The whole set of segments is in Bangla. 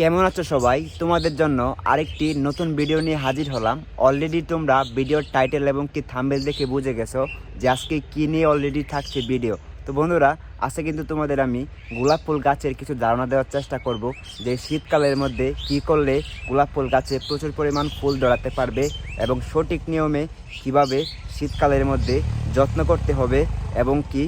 কেমন আছো সবাই? তোমাদের জন্য আরেকটি নতুন ভিডিও নিয়ে হাজির হলাম। অলরেডি তোমরা ভিডিওর টাইটেল এবং কি থাম্বেল দেখে বুঝে গেছো যে আজকে কী নিয়ে অলরেডি থাকছে ভিডিও তো বন্ধুরা, আজকে কিন্তু তোমাদের আমি গোলাপ ফুল গাছের কিছু ধারণা দেওয়ার চেষ্টা করব যে শীতকালের মধ্যে কি করলে গোলাপ ফুল গাছে প্রচুর পরিমাণ ফুল ধরাতে পারবে এবং সঠিক নিয়মে কীভাবে শীতকালের মধ্যে যত্ন করতে হবে এবং কি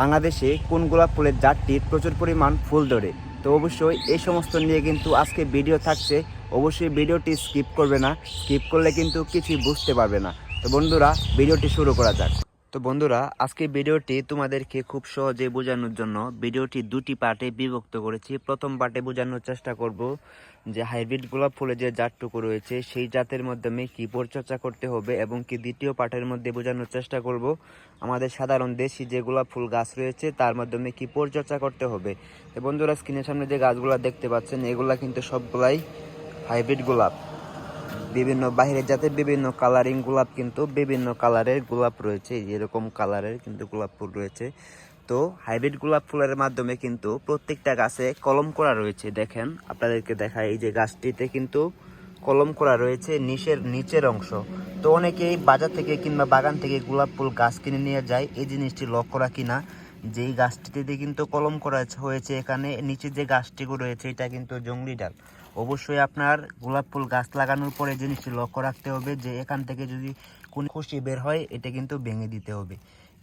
বাংলাদেশে কোন গোলাপ ফুলের জাতটির প্রচুর পরিমাণ ফুল ধরে। তো অবশ্যই এই সমস্ত নিয়ে কিন্তু আজকে ভিডিও থাকছে। অবশ্যই ভিডিওটি স্কিপ করবে না। স্কিপ করলে কিন্তু কিছুই বুঝতে পারবে না। তো বন্ধুরা ভিডিওটি শুরু করা যাক। তো বন্ধুরা, আজকে ভিডিওটি তোমাদেরকে খুব সহজে বোঝানোর জন্য ভিডিওটি দুটি পার্টে বিভক্ত করেছি। প্রথম পার্টে বোঝানোর চেষ্টা করব যে হাইব্রিড গোলাপ ফুলের যে জাতটুকু রয়েছে, সেই জাতের মাধ্যমে কি পরিচর্যা করতে হবে এবং কি দ্বিতীয় পার্টের মধ্যে বোঝানোর চেষ্টা করব। আমাদের সাধারণ দেশি যে গোলাপ ফুল গাছ রয়েছে, তার মাধ্যমে কি পরিচর্যা করতে হবে। তো বন্ধুরা, স্ক্রিনের সামনে যে গাছগুলো দেখতে পাচ্ছেন, এগুলা কিন্তু সবগুলাই হাইব্রিড গোলাপ। বিভিন্ন বাইরের জাতের বিভিন্ন কালারিং গোলাপ কিন্তু বিভিন্ন কালারের গোলাপ রয়েছে। এরকম কালারের কিন্তু গোলাপ ফুল রয়েছে। তো হাইব্রিড গোলাপ ফুলের মাধ্যমে কিন্তু প্রত্যেকটা গাছে কলম করা রয়েছে। দেখেন, আপনাদেরকে দেখায় এই যে গাছটিতে কিন্তু কলম করা রয়েছে নিচের নিচের অংশ। তো অনেকেই বাজার থেকে কিংবা বাগান থেকে গোলাপ ফুল গাছ কিনে নিয়ে যায়। এই জিনিসটি লক্ষ্য রাখি না। যেই গাছটিতে কিন্তু কলম করা হয়েছে এখানে নিচে যে গাছটিও রয়েছে, এটা কিন্তু জঙ্গলি ডাল। অবশ্যই আপনার গোলাপ ফুল গাছ লাগানোর পরে জিনিসটি লক্ষ্য রাখতে হবে যে এখান থেকে যদি কোন খুশি বের হয়, এটা কিন্তু ভেঙে দিতে হবে।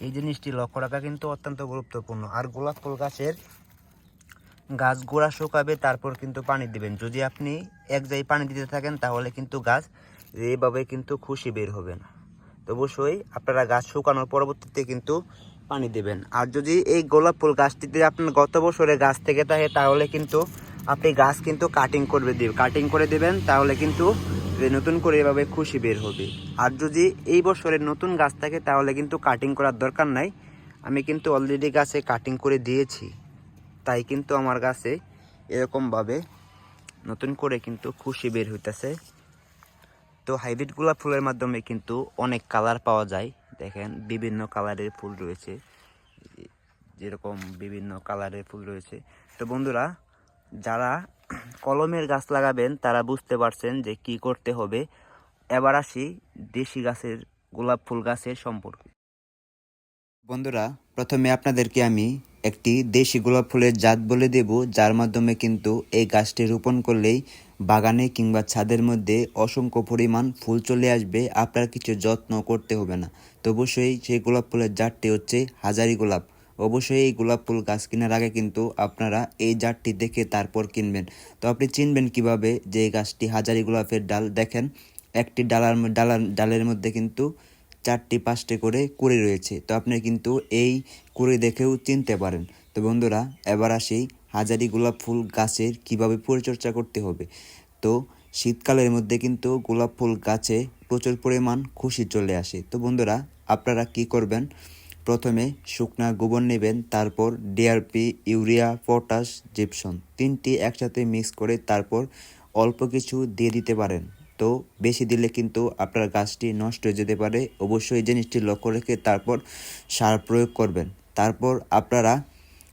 এই জিনিসটি লক্ষ্য রাখা কিন্তু অত্যন্ত গুরুত্বপূর্ণ। আর গোলাপ ফুল গাছের গাছ গোড়া শুকাবে, তারপর কিন্তু পানি দিবেন। যদি আপনি এক জায়গায় পানি দিতে থাকেন, তাহলে কিন্তু গাছ এইভাবে কিন্তু খুশি বের হবে না। অবশ্যই আপনারা গাছ শুকানোর পরবর্তীতে কিন্তু পানি দেবেন। আর যদি এই গোলাপ ফুল গাছটিতে আপনার গত বছরে গাছ থেকে থাকে, তাহলে কিন্তু আপনি গাছ কিন্তু কাটিং করবে দিবেন কাটিং করে দেবেন, তাহলে কিন্তু নতুন করে এভাবে খুশি বের হবে। আর যদি এই বছরের নতুন গাছ থাকে, তাহলে কিন্তু কাটিং করার দরকার নাই। আমি কিন্তু অলরেডি গাছে কাটিং করে দিয়েছি। তাই কিন্তু আমার গাছে এরকমভাবে নতুন করে কিন্তু খুশি বের হইতেছে। তো হাইব্রিড গোলাপ ফুলের মাধ্যমে কিন্তু অনেক কালার পাওয়া যায়। দেখেন, বিভিন্ন কালারের ফুল রয়েছে। যেরকম বিভিন্ন কালারের ফুল রয়েছে। তো বন্ধুরা, যারা কলমের গাছ লাগাবেন, তারা বুঝতে পারছেন যে কি করতে হবে। এবার আসি দেশি গাছের, গোলাপ ফুল গাছের সম্পর্কে। বন্ধুরা, প্রথমে আপনাদেরকে আমি একটি দেশি গোলাপ ফুলের জাত বলে দেব, যার মাধ্যমে কিন্তু এই গাছটি রোপণ করলেই বাগানে কিংবা ছাদের মধ্যে অসংখ্য পরিমাণ ফুল চলে আসবে, আপনার কিছু যত্ন করতে হবে না। তো অবশ্যই সেই গোলাপ ফুলের জাতটি হচ্ছে হাজারি গোলাপ। অবশ্যই এই গোলাপ ফুল গাছ কেনার আগে কিন্তু আপনারা এই জাতটি দেখে তারপর কিনবেন। তো আপনি চিনবেন কীভাবে যে গাছটি হাজারি গোলাপের ডাল দেখেন। একটি ডালার ডালার, ডালের মধ্যে কিন্তু চারটি পাঁচটি করে কুড়ি রয়েছে। তো আপনি কিন্তু এই কুড়ি দেখেও চিনতে পারেন। তো বন্ধুরা, এবার আসি হাজারি গোলাপ ফুল গাছের কীভাবে পরিচর্যা করতে হবে। তো শীতকালের মধ্যে কিন্তু গোলাপ ফুল গাছে প্রচুর পরিমাণ খুশি চলে আসে। তো বন্ধুরা, আপনারা কি করবেন? প্রথমে শুকনা গোবর নেবেন, তারপর ডিআরপি ইউরিয়া, পটাশ জিপসন তিনটি একসাথে মিক্স করে তারপর অল্প কিছু দিয়ে দিতে পারেন। তো বেশি দিলে কিন্তু আপনার গাছটি নষ্ট হয়ে যেতে পারে। অবশ্যই এই জিনিসটি লক্ষ্য রেখে তারপর সার প্রয়োগ করবেন। তারপর আপনারা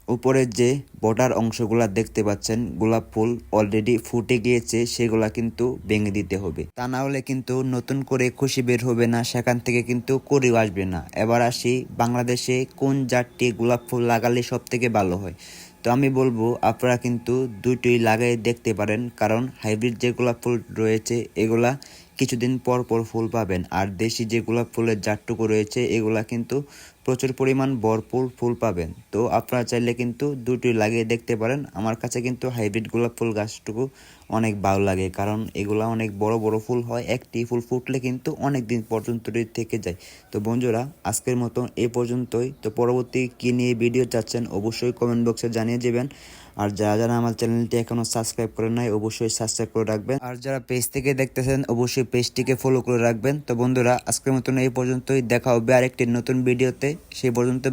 উপরের যে বর্ডার অংশগুলা দেখতে পাচ্ছেন, গোলাপ ফুল অলরেডি ফুটে গিয়েছে, সেগুলা কিন্তু ভেঙে দিতে হবে। তা না হলে কিন্তু নতুন করে খুশি বের হবে না, সেখান থেকে কিন্তু করিও আসবে না। এবার আসি বাংলাদেশে কোন জাতটি গোলাপ ফুল লাগালে সব থেকে ভালো হয়। তো আমি বলব, আপনারা কিন্তু দুইটি লাগাই দেখতে পারেন, কারণ হাইব্রিড যে গোলাপ ফুল রয়েছে, এগুলা কিছুদিন পর পর ফুল পাবেন। আর দেশি যে গোলাপ ফুলের জাতটুকু রয়েছে, এগুলা কিন্তু প্রচুর পরিমাণ ভরপুর ফুল পাবেন। তো আপনারা চাইলে কিন্তু দুটি লাগিয়ে দেখতে পারেন। আমার কাছে কিন্তু হাইব্রিড গোলাপ ফুল গাছটুকু অনেক ভালো লাগে, কারণ এগুলা অনেক বড় বড় ফুল হয়। একটি ফুল ফুটলে কিন্তু অনেক দিন পর্যন্ত থেকে যায়। তো বন্ধুরা, আজকের মতো এ পর্যন্তই। তো পরবর্তী কী নিয়ে ভিডিও চাচ্ছেন অবশ্যই কমেন্ট বক্সে জানিয়ে দেবেন। আর যারা যারা আমার চ্যানেলটি এখনও সাবস্ক্রাইব করে নাই, অবশ্যই সাবস্ক্রাইব করে রাখবেন। আর যারা পেজ থেকে দেখতেছেন, অবশ্যই পেজটিকে ফলো করে রাখবেন। তো বন্ধুরা, আজকের মতন এই পর্যন্তই। দেখা হবে আরেকটি নতুন ভিডিওতে। সেই পর্যন্ত